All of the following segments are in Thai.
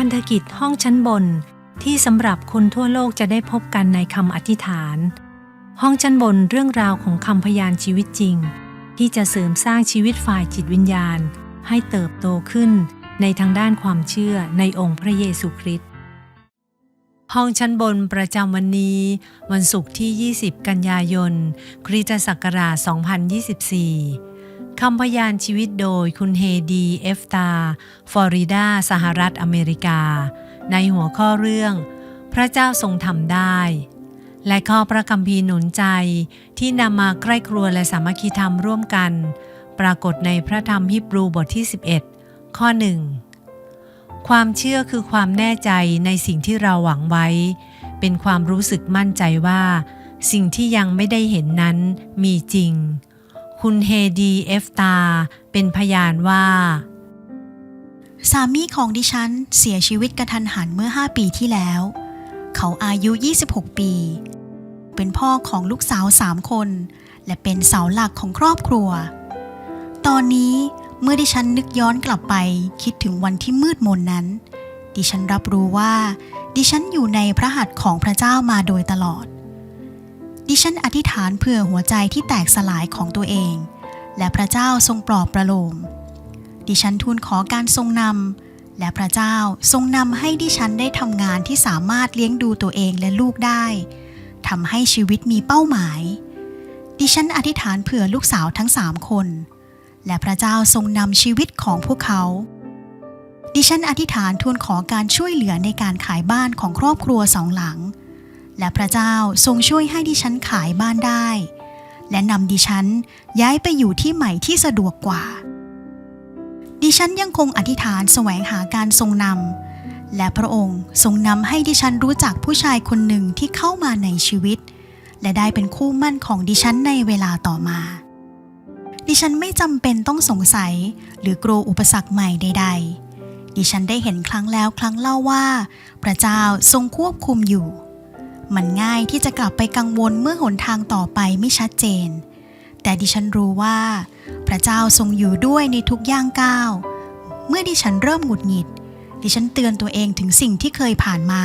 พันธกิจห้องชั้นบน ที่สำหรับคนทั่วโลกจะได้พบกันในคำอธิษฐาน ห้องชั้นบนเรื่องราวของคำพยานชีวิตจริง ที่จะเสริมสร้างชีวิตฝ่ายจิตวิญญาณ ให้เติบโตขึ้นในทางด้านความเชื่อในองค์พระเยซูคริสต์ห้องชั้นบนประจำวันนี้ วันศุกร์ที่ 20 กันยายน คริสตศักราช 2024 คำพยานชีวิตโดยคุณเฮดีเอฟตา ฟลอริดา สหรัฐอเมริกา ในหัวข้อเรื่อง พระเจ้าทรงทำได้ และข้อพระคัมภีร์หนุนใจที่นำมาใกล้ครัวและสามัคคีธรรมร่วมกัน ปรากฏในพระธรรมฮิบรูบทที่ 11 ข้อ1ความเชื่อคือความแน่ใจในสิ่งที่เราหวังไว้ เป็นความรู้สึกมั่นใจว่า สิ่งที่ยังไม่ได้เห็นนั้นมีจริง คุณเฮดีเอฟตา เป็นพยานว่า สามีของดิฉันเสียชีวิตกระทันหันเมื่อ 5 ปีที่แล้ว เขาอายุ 26 ปี เป็นพ่อของลูกสาว3คน และเป็นเสาหลักของครอบครัว ตอนนี้เมื่อดิฉันนึกย้อนกลับไปคิดถึงวันที่มืดมนนั้น ดิฉันรับรู้ว่า ดิฉันอยู่ในพระหัตถ์ของพระเจ้ามาโดยตลอด ดิฉันอธิษฐานเพื่อหัวใจที่แตกสลายของตัวเอง และพระเจ้าทรงปลอบประโลม ดิฉันทูลขอการทรงนำและพระเจ้าทรงนำให้ดิฉันได้ทำงานที่สามารถเลี้ยงดูตัวเองและลูกได้ทำให้ชีวิตมีเป้าหมาย ดิฉันอธิษฐานเผื่อลูกสาวทั้งสามคน และพระเจ้าทรงนำชีวิตของพวกเขา ดิฉันอธิษฐานทูลขอการช่วยเหลือในการขายบ้านของครอบครัวสองหลัง และพระเจ้าทรงช่วยให้ดิฉันขายบ้านได้ และนำดิฉันย้ายไปอยู่ที่ใหม่ที่สะดวกกว่า ดิฉันยังคงอธิษฐานแสวงหาการทรงนำและพระองค์ทรงนำให้ดิฉันรู้จักผู้ชายคนหนึ่งที่เข้ามาในชีวิต และได้เป็นคู่มั่นของดิฉันในเวลาต่อมา ดิฉันไม่จำเป็นต้องสงสัยหรือกลัวอุปสรรคใหม่ใด ๆดิฉันได้เห็นครั้งแล้วครั้งเล่าว่า พระเจ้าทรงควบคุมอยู่ มันง่ายที่จะกลับไปกังวลเมื่อหนทางต่อไปไม่ชัดเจน แต่ดิฉันรู้ว่า พระเจ้าทรงอยู่ด้วยในทุกย่างก้าว เมื่อดิฉันเริ่มหงุดหงิด ดิฉันเตือนตัวเองถึงสิ่งที่เคยผ่านมา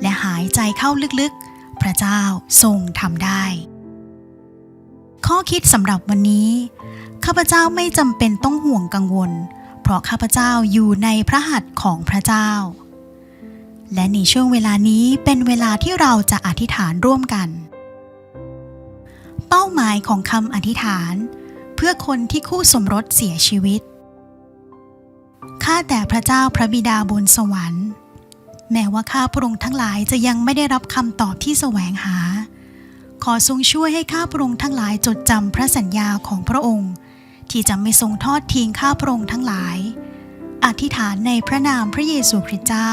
และหายใจเข้าลึกๆ พระเจ้าทรงทำได้ ข้อคิดสำหรับวันนี้ ข้าพเจ้าไม่จำเป็นต้องห่วงกังวล เพราะข้าพเจ้าอยู่ในพระหัตถ์ของพระเจ้า และในช่วงเวลานี้เป็นเวลาที่เราจะอธิษฐานร่วมกัน เป้าหมายของคำอธิษฐาน เพื่อคนที่คู่สมรสเสียชีวิต ข้าแต่พระเจ้าพระบิดาบนสวรรค์ แม้ว่าข้าพระองค์ทั้งหลายจะยังไม่ได้รับคำตอบที่แสวงหา ขอทรงช่วยให้ข้าพระองค์ทั้งหลายจดจำพระสัญญาของพระองค์ ที่จะไม่ทรงทอดทิ้งข้าพระองค์ทั้งหลาย อธิษฐานในพระนามพระเยซูคริสต์เจ้า